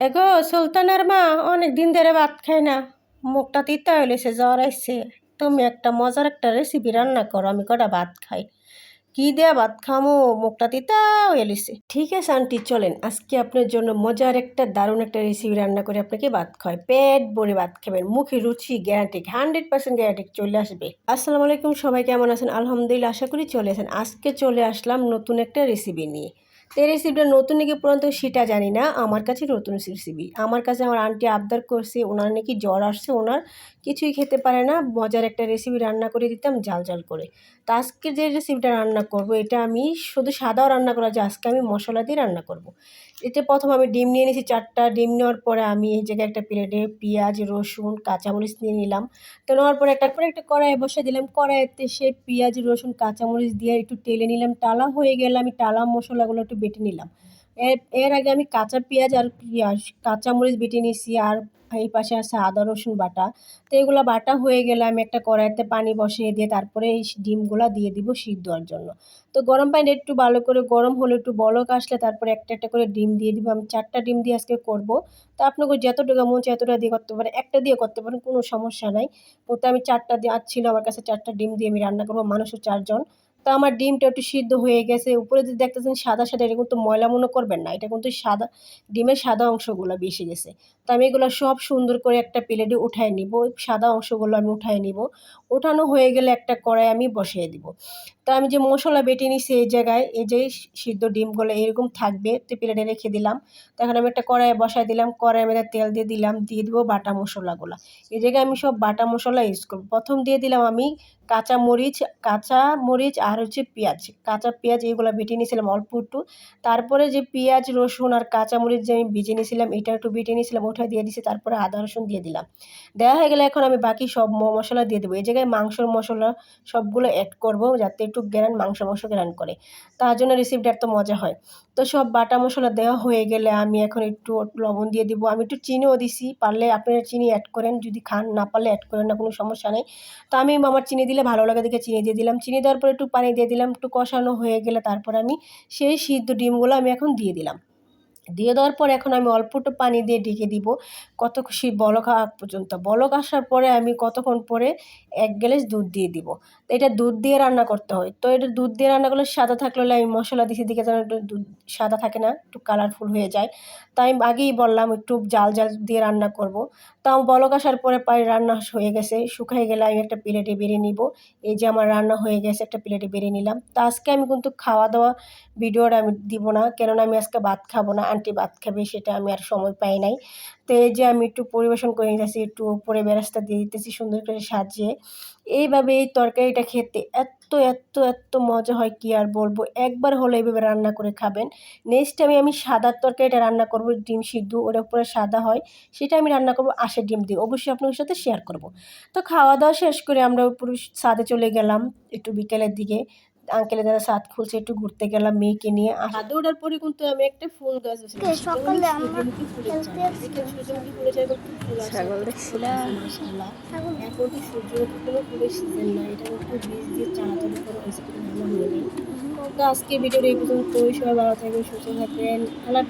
এগো, সুলতানের মা অনেক দিন ধরে ভাত খায় না। মুখটা তিতা হইলেছে জ্বর আসছে তুমি একটা মজার একটা রেসিপি রান্না করো, আমি কটা ভাত খাই। কি দেয়া ভাত খামো? মুখটা তিতা হইলেছে ঠিক আছে, আন্টি, চলেন। আজকে আপনার জন্য মজার একটা দারুণ একটা রেসিপি রান্না করে আপনাকে ভাত খায় পেট ভরে ভাত খাবেন, মুখে রুচি গ্যারান্টি হান্ড্রেড পার্সেন্ট গ্যারান্টি চলে আসবে। আসসালামু আলাইকুম, সবাই কেমন আছেন? আলহামদুলিল্লাহ, আশা করি চলে আসেন আজকে চলে আসলাম নতুন একটা রেসিপি নিয়ে। তো এই রেসিপিটা নতুন নাকি পুরান তো সেটা জানি না। আমার কাছে নতুন রেসিপি আমার কাছে আমার আন্টি আবদার করছে, ওনার নাকি জ্বর আসছে, ওনার কিছুই খেতে পারে না। মজার একটা রেসিপি রান্না করে দিতাম জাল জাল করে। তো আজকে যে রেসিপিটা রান্না করব, এটা আমি শুধু সাদাও রান্না করা যায়, আজকে আমি মশলা দিয়ে রান্না করব। এতে প্রথম আমি ডিম নিয়ে নিয়েছি, চারটা ডিম নেওয়ার পরে আমি এই জায়গায় একটা প্লেটে পেঁয়াজ, রসুন, কাঁচামরিচ নিয়ে নিলাম। তো নেওয়ার পরে একটা পরে একটা কড়াই বসে দিলাম। কড়াইতে সে পেঁয়াজ, রসুন, কাঁচামরিচ দিয়ে একটু টেলে নিলাম। টালা হয়ে গেলে আমি টালা মশলাগুলো একটু বেটে নিলাম। এর এর আগে আমি কাঁচা পেঁয়াজ আর পেঁয়াজ, কাঁচামরিচ বেটে নিয়েছি আর এই পাশে আছে আদা, রসুন বাটা। তো এগুলো বাটা হয়ে গেলে আমি একটা কড়াইতে পানি বসিয়ে দিয়ে তারপরে এই ডিমগুলো দিয়ে দিব সিদ্ধ হওয়ার জন্য। তো গরম পানি একটু ভালো করে, গরম হলে একটু বলক আসলে তারপরে একটা একটা করে ডিম দিয়ে দিব। আমি চারটা ডিম দিয়ে আজকে করব। তো আপনাকে যতটুকু মন চায় এতটা দিয়ে করতে পারেন। একটা দিয়ে করতে পারেন, কোনো সমস্যা নাই। তো আমি চারটা দিয়ে ছিল আমার কাছে চারটা ডিম দিয়ে আমি রান্না করব। মানুষও চারজন। তো আমার ডিমটা একটু সিদ্ধ হয়ে গেছে। উপরে যদি দেখতেছেন সাদা সাদা, এটা কিন্তু ময়লা মনে করবেন না, এটা কিন্তু সাদা, ডিমের সাদা অংশগুলো বেশি গেছে। তো আমি এগুলো সব সুন্দর করে একটা প্লেটে উঠায় নিব সাদা অংশগুলো আমি উঠায় নিব। ওঠানো হয়ে গেলে একটা কড়াই আমি বসিয়ে দিব। তা আমি যে মশলা বেটে নিছি এই জায়গায়, এই যে সিদ্ধ ডিমগুলো এরকম থাকবে, তো প্লেটে রেখে দিলাম। তখন আমি একটা কড়াই বসাই দিলাম কড়াই মধ্যে তেল দিয়ে দিলাম, দিয়ে দেবো বাটা মশলাগুলো। এই জায়গায় আমি সব বাটা মশলা ইউজ করব। প্রথম দিয়ে দিলাম আমি কাঁচা মরিচ কাঁচা মরিচ আর হচ্ছে পেঁয়াজ, কাঁচা পেঁয়াজ এইগুলো বেটে নিয়েছিলাম অল্প একটু। তারপরে যে পেঁয়াজ, রসুন আর কাঁচা মরিচ যে আমি ভেজে নিয়েছিলাম, এটা একটু বেটে নিয়েছিলাম, ওটা দিয়ে দিয়েছি তারপরে আদা, রসুন দিয়ে দিলাম। দেওয়া হয়ে গেলে এখন আমি বাকি সব মশলা দিয়ে দেবো। এই জায়গায় মাংসর মশলা সবগুলো অ্যাড করব, যাতে একটু গ্যারান মাংস মাংস গ্যারান করে। তার জন্য রেসিপিটা এত মজা হয়। তো সব বাটা মশলা দেওয়া হয়ে গেলে আমি এখন একটু লবণ দিয়ে দিব। আমি একটু চিনিও দিছি, পারলে আপনারা চিনি অ্যাড করেন, যদি খান, না পারলে অ্যাড করেন না, কোনো সমস্যা নেই। তো আমি আমার চিনি দিলে ভালো লাগে দেখে চিনি দিয়ে দিলাম। চিনি দেওয়ার পরে একটু পানি দিয়ে দিলাম, একটু কষানো হয়ে গেলে তারপর আমি সেই সিদ্ধ ডিমগুলো আমি এখন দিয়ে দিলাম। দিয়ে দেওয়ার পর এখন আমি অল্প একটু পানি দিয়ে ঢেকে দিব। কত খুশি বলক পর্যন্ত। বলক আসার পরে আমি কতক্ষণ পরে এক গ্লাস দুধ দিয়ে দিব। তো এটা দুধ দিয়ে রান্না করতে হয়। তো এটা দুধ দিয়ে রান্না করলে সাদা থাকলে আমি মশলা দিছি দিকে যেন একটু দুধ সাদা থাকে না, একটু কালারফুল হয়ে যায়। তাই আমি আগেই বললাম একটু জাল জাল দিয়ে রান্না করব। তাও বলক আসার পরে প্রায় রান্না হয়ে গেছে। শুকাই গেলে আমি একটা প্লেটে বেরিয়ে নিব। এই যে আমার রান্না হয়ে গেছে, একটা প্লেটে বেরিয়ে নিলাম। তো আজকে আমি কিন্তু খাওয়া দাওয়া ভিডিওটা আমি দিব না। কেননা আমি আজকে ভাত খাব না। আন্টি ভাত খাবে, সেটা আমি আর সময় পাই নাই। তো এই যে আমি একটু পরিবেশন করে নিতেছি, একটু উপরে বেরাস্তা দিয়ে দিতেছি সুন্দর করে সাজিয়ে। এইভাবে এই তরকারিটা খেতে এত এত এত মজা হয়, কি আর বলব? একবার হলে এইভাবে রান্না করে খাবেন। নেক্সট আমি আমি সাদার তরকারিটা রান্না করব, ডিম সিদ্ধ ওটা উপরে সাদা হয়, সেটা আমি রান্না করব আশের ডিম দিয়ে। অবশ্যই আপনাদের সাথে শেয়ার করব। তো খাওয়া দাওয়া শেষ করে আমরা উপরে সাদে চলে গেলাম, একটু বিকেলের দিকে। আঙ্কেলের দাদা সাত খুলছে একটু ঘুরতে গেলাম মেয়েকে নিয়ে হাতে ওঠার পরে কিন্তু আমি একটা ফুল গাছ সকালে আমরা ছাগল দেখছিলাম এখন তো সূর্যমুখী কোনো ফুলের সিজন না এটা একটু বীজ দিয়ে চালাচালি করা হয়েছে কিন্তু ভালো হয়নি তো আজকে ভিডিওটা এই পর্যন্ত সবাই ভালো থাকবেন সুস্থ থাকবেন। আল্লাহ